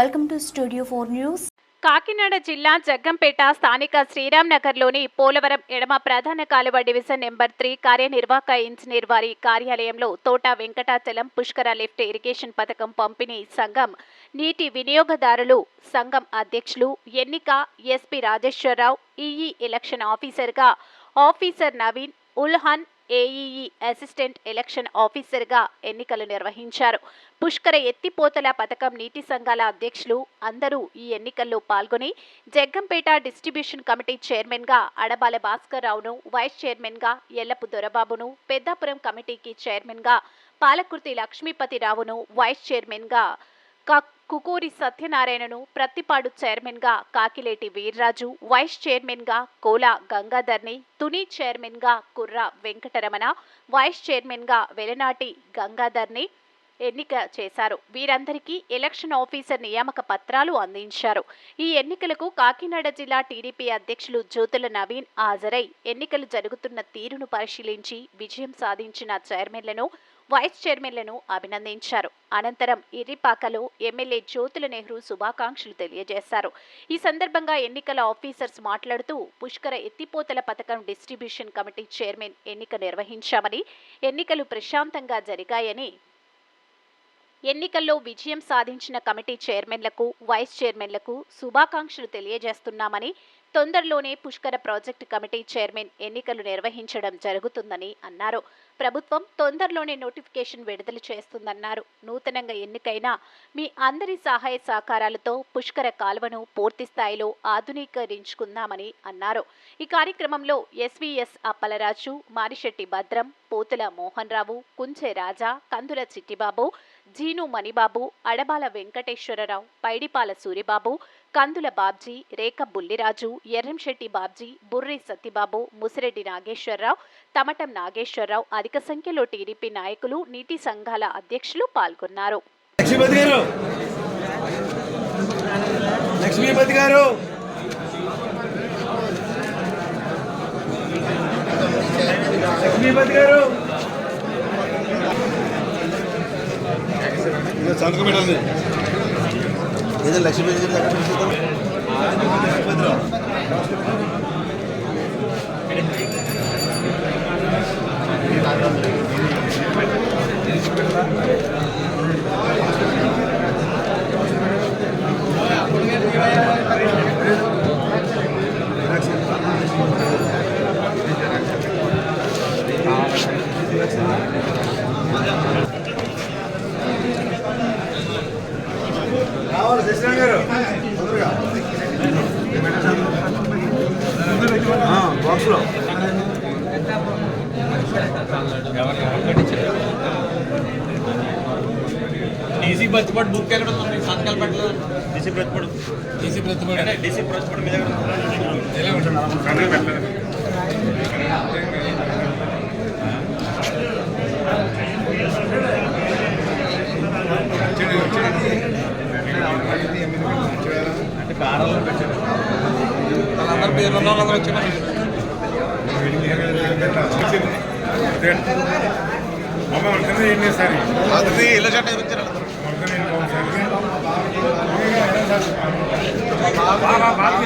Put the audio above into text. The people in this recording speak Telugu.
Welcome to studio four news Kakinada జిల్లా జగ్గంపేట స్థానిక శ్రీరామ్నగర్లోని పోలవరం ఎడమ ప్రధాన కాలువ డివిజన్ నెంబర్ త్రీ కార్యనిర్వాహక ఇంజనీర్ వారి కార్యాలయంలో తోట వెంకటాచలం పుష్కర లిఫ్ట్ ఇరిగేషన్ పథకం పంపిణీ సంఘం నీటి వినియోగదారులు సంఘం అధ్యక్షులు ఎన్నిక ఎస్పీ రాజేశ్వరరావు ఈఈ ఎలక్షన్ ఆఫీసర్గా ఆఫీసర్ నవీన్ ఉల్హన్ ఏఈఈ అసిస్టెంట్ ఎలక్షన్ ఆఫీసర్గా ఎన్నికలు నిర్వహించారు. పుష్కర ఎత్తిపోతల పథకం నీటి సంఘాల అధ్యక్షులు అందరూ ఈ ఎన్నికల్లో పాల్గొని జగ్గంపేట డిస్ట్రిబ్యూషన్ కమిటీ చైర్మన్గా అడబాల భాస్కర్ రావును వైస్ చైర్మన్గా ఎల్లపు దొరబాబును పెద్దాపురం కమిటీకి చైర్మన్గా పాలకుర్తి లక్ష్మీపతిరావును వైస్ చైర్మన్గా కక్ కుకూరి సత్యనారాయణను ప్రత్తిపాడు చైర్మన్గా కాకిలేటి వీర్రాజు వైస్ చైర్మన్గా కోల గంగాధర్ని తుని చైర్మన్గా కుర్ర వెంకటరమణ వైస్ చైర్మన్గా వెలనాటి గంగాధర్ని ఎన్నిక చేశారు. వీరందరికీ ఎలక్షన్ ఆఫీసర్ నియామక పత్రాలు అందించారు. ఈ ఎన్నికలకు కాకినాడ జిల్లా టీడీపీ అధ్యక్షులు జ్యోతుల నవీన్ హాజరై ఎన్నికలు జరుగుతున్న తీరును పరిశీలించి విజయం సాధించిన చైర్మన్లను వైస్ చైర్మన్లను అభినందించారు. అనంతరం ఇర్రిపాకలో ఎమ్మెల్యే జ్యోతుల నెహ్రూ శుభాకాంక్షలు తెలియజేశారు. ఈ సందర్భంగా ఎన్నికల ఆఫీసర్స్ మాట్లాడుతూ పుష్కర ఎత్తిపోతల పథకం డిస్ట్రిబ్యూషన్ కమిటీ చైర్మన్ ఎన్నిక నిర్వహించామని ఎన్నికలు ప్రశాంతంగా జరిగాయని ఎన్నికల్లో విజయం సాధించిన కమిటీ చైర్మన్లకు వైస్ చైర్మన్లకు శుభాకాంక్షలు తెలియజేస్తున్నామని తొందరలోనే పుష్కర ప్రాజెక్టు కమిటీ చైర్మన్ ఎన్నికలు నిర్వహించడం జరుగుతుందని అన్నారు. ప్రభుత్వం తొందరలోనే నోటిఫికేషన్ విడుదల చేస్తుందన్నారు. నూతనంగా ఎన్నికైన మీ అందరి సహాయ సహకారాలతో పుష్కర కాలువను పూర్తి స్థాయిలో ఆధునీకరించుకుందామని అన్నారు. ఈ కార్యక్రమంలో ఎస్వీఎస్ అప్పలరాజు మారిశెట్టి భద్రం పోతుల మోహన్ రావు కుంచె రాజా కందుల చిట్టిబాబు జీను మణిబాబు అడబాల వెంకటేశ్వరరావు పైడిపాల సూరిబాబు కందుల బాబ్జీ రేఖ బుల్లిరాజు ఎర్రంశెట్టి బాబ్జీ బుర్రి సత్తిబాబు ముసిరెడ్డి నాగేశ్వరరావు తమటం నాగేశ్వరరావు అధిక సంఖ్యలో టీడీపీ నాయకులు నీటి సంఘాల అధ్యక్షులు పాల్గొన్నారు. లక్ష్మీపతి గారు! లక్ష్మీపతి గారు లక్ష్మీపతి గారు ఇదిగో సంతకం ఏదో చూద్దాం లక్ష్మీపతిరావు బాక్స్లో. డీసీ ప్రతిపడి బుక్ ఎక్కడ ఉంది? సంతకాలు పెట్టలేదు డీసీ ప్రతిపడి డీసీ ప్రతిపడి అంటే డీసీ ప్రతిపడి మీద? ఎలా ఉంటున్నారు అది ఇలా చట్ట వచ్చారు బాగా బాగా